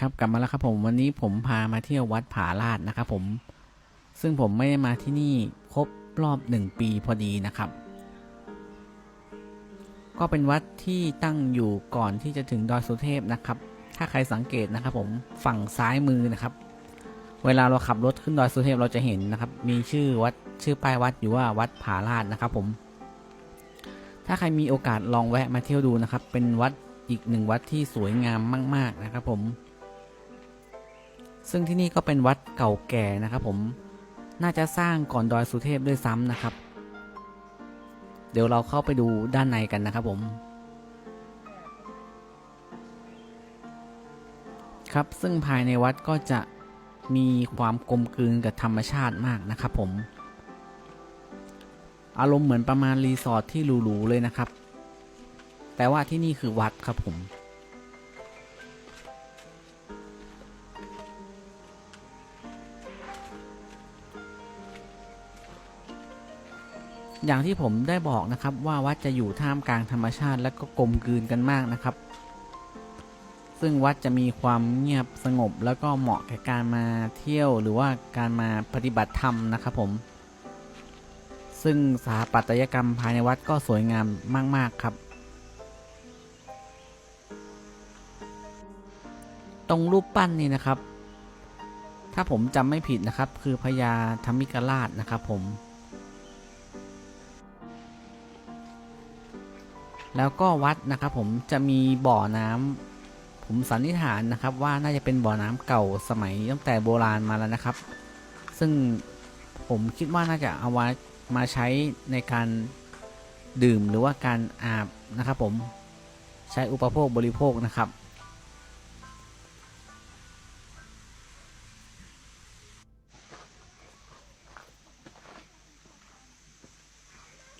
ครับกลับมาแล้วครับผมวันนี้ผมพามาเที่ยววัดผาลาดนะครับผมซึ่งผมไม่ได้มาที่นี่ครบรอบหนึ่งปีพอดีนะครับ ก็เป็นวัดที่ตั้งอยู่ก่อนที่จะถึงดอยสุเทพนะครับ ถ้าใครสังเกตนะครับ ผมฝั่งซ้ายมือนะครับ เวลาเราขับรถขึ้นดอยสุเทพเราจะเห็นนะครับ มีชื่อวัดชื่อป้ายวัดอยู่ว่าวัดผาลาดนะครับ ผม ถ้าใครมีโอกาสลองแวะมาเที่ยวดูนะครับ เป็นวัดอีกหนึ่งวัดที่สวยงามมาก ๆนะครับ ผม ซึ่งที่นี่ก็เป็นวัดเก่าแก่นะครับผมน่าจะสร้างก่อนดอยสุเทพด้วยซ้ำนะครับ เดี๋ยวเราเข้าไปดูด้านในกันนะครับผมครับซึ่งภายในวัดก็จะมีความกลมกลืนกับธรรมชาติมากนะครับผม อารมณ์เหมือนประมาณรีสอร์ทที่หรูๆเลยนะครับ แต่ว่าที่นี่คือวัดครับผม อย่างที่ผมได้บอกนะครับว่าวัดจะอยู่ท่ามกลางธรรมชาติและก็กลมกลืนกันมากนะครับ ซึ่งวัดจะมีความเงียบสงบแล้วก็เหมาะแก่การมาเที่ยวหรือว่าการมาปฏิบัติธรรมนะครับผม ซึ่งสถาปัตยกรรมภายในวัดก็สวยงามมาก ๆครับ ตรงรูปปั้นนี่นะครับ ถ้าผมจำไม่ผิดนะครับ คือพญาธรรมิกราชนะครับผม แล้วก็วัดนะครับผมจะมีบ่อน้ำผมสันนิษฐานนะครับ ว่าน่าจะเป็นบ่อน้ำเก่าสมัยตั้งแต่โบราณมาแล้วนะครับ ซึ่งผมคิดว่าน่าจะเอาไว้มาใช้ในการดื่มหรือว่าการอาบนะครับผมใช้อุปโภคบริโภคนะครับ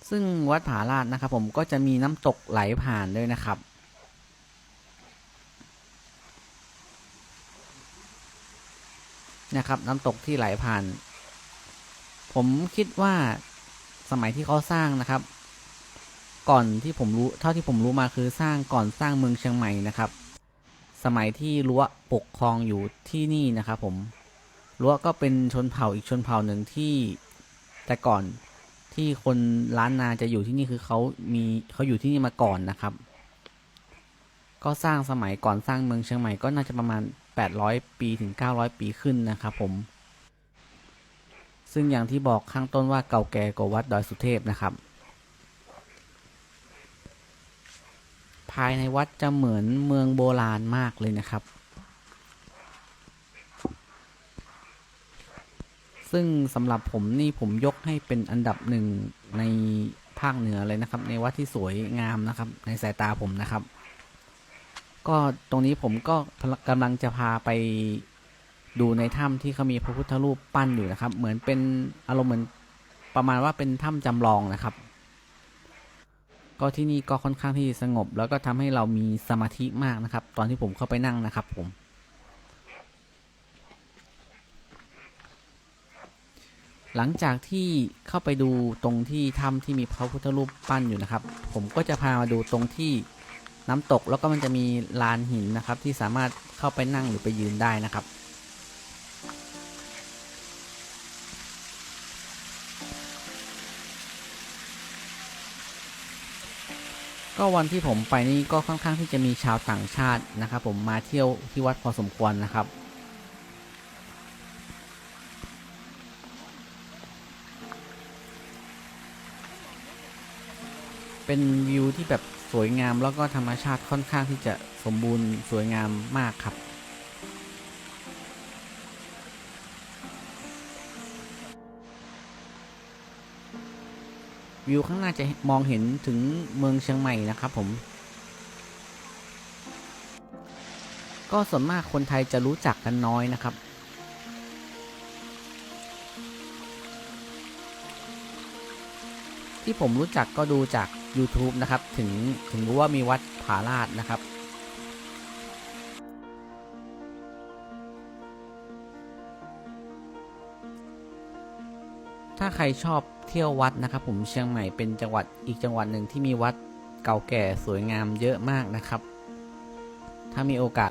ซึ่งวัดผาลาดนะครับ ผมก็จะมีน้ำตกไหลผ่านด้วยนะครับ นะครับ น้ำตกที่ไหลผ่าน ผมคิดว่าสมัยที่เขาสร้างนะครับ ก่อนที่ผมรู้เท่าที่ผมรู้มาคือสร้างก่อนสร้างเมืองเชียงใหม่นะครับ สมัยที่รั้วปกครองอยู่ที่นี่นะครับ ผมรั้วก็เป็นชนเผ่าอีกชนเผ่าหนึ่งที่แต่ก่อน ที่คนล้านนาจะอยู่ที่นี่คือเขามีเขาอยู่ที่นี่มาก่อนนะครับ ก็สร้างสมัยก่อนสร้างเมืองเชียงใหม่ก็น่าจะประมาณ 800 ปีถึง 900 ปีขึ้นนะครับผม ซึ่งอย่างที่บอกข้างต้นว่าเก่าแก่กว่าวัดดอยสุเทพนะครับ ภายในวัดจะเหมือนเมืองโบราณมากเลยนะครับ ซึ่งสำหรับผมนี่ผมยกให้เป็นอันดับหนึ่งในภาคเหนือเลยนะครับ ในวัดที่สวยงามนะครับ ในสายตาผมนะครับ ก็ตรงนี้ผมก็กำลังจะพาไปดูในถ้ำที่เขามีพระพุทธรูปปั้นอยู่นะครับ เหมือนเป็นอารมณ์เหมือนประมาณว่าเป็นถ้ำจำลองนะครับ ก็ที่นี่ก็ค่อนข้างที่สงบ แล้วก็ทำให้เรามีสมาธิมากนะครับ ตอนที่ผมเข้าไปนั่งนะครับ ผม หลังจากที่เข้าไปดูตรงที่ถ้ำที่มีพระพุทธรูปปั้นอยู่นะครับ ผมก็จะพามาดูตรงที่น้ำตกแล้วก็มันจะมีลานหินนะครับ ที่สามารถเข้าไปนั่งหรือไปยืนได้นะครับ ก็วันที่ผมไปนี่ก็ค่อนข้างที่จะมีชาวต่างชาตินะครับ ผมมาเที่ยวที่วัดพอสมควรนะครับ เป็นวิวที่แบบสวยงามแล้วก็ธรรมชาติค่อนข้างที่จะสมบูรณ์สวยงามมากครับ วิวข้างหน้าจะมองเห็นถึงเมืองเชียงใหม่นะครับผม ก็ส่วนมากคนไทยจะรู้จักกันน้อยนะครับที่ผมรู้จักก็ดูจาก YouTube นะครับ ถึงถึงรู้ว่ามีวัดผาลาดนะครับ ถ้าใครชอบเที่ยววัดนะครับ ผมเชียงใหม่เป็นจังหวัดอีกจังหวัดหนึ่งที่มีวัดเก่าแก่สวยงามเยอะมากนะครับ ถ้ามีโอกาส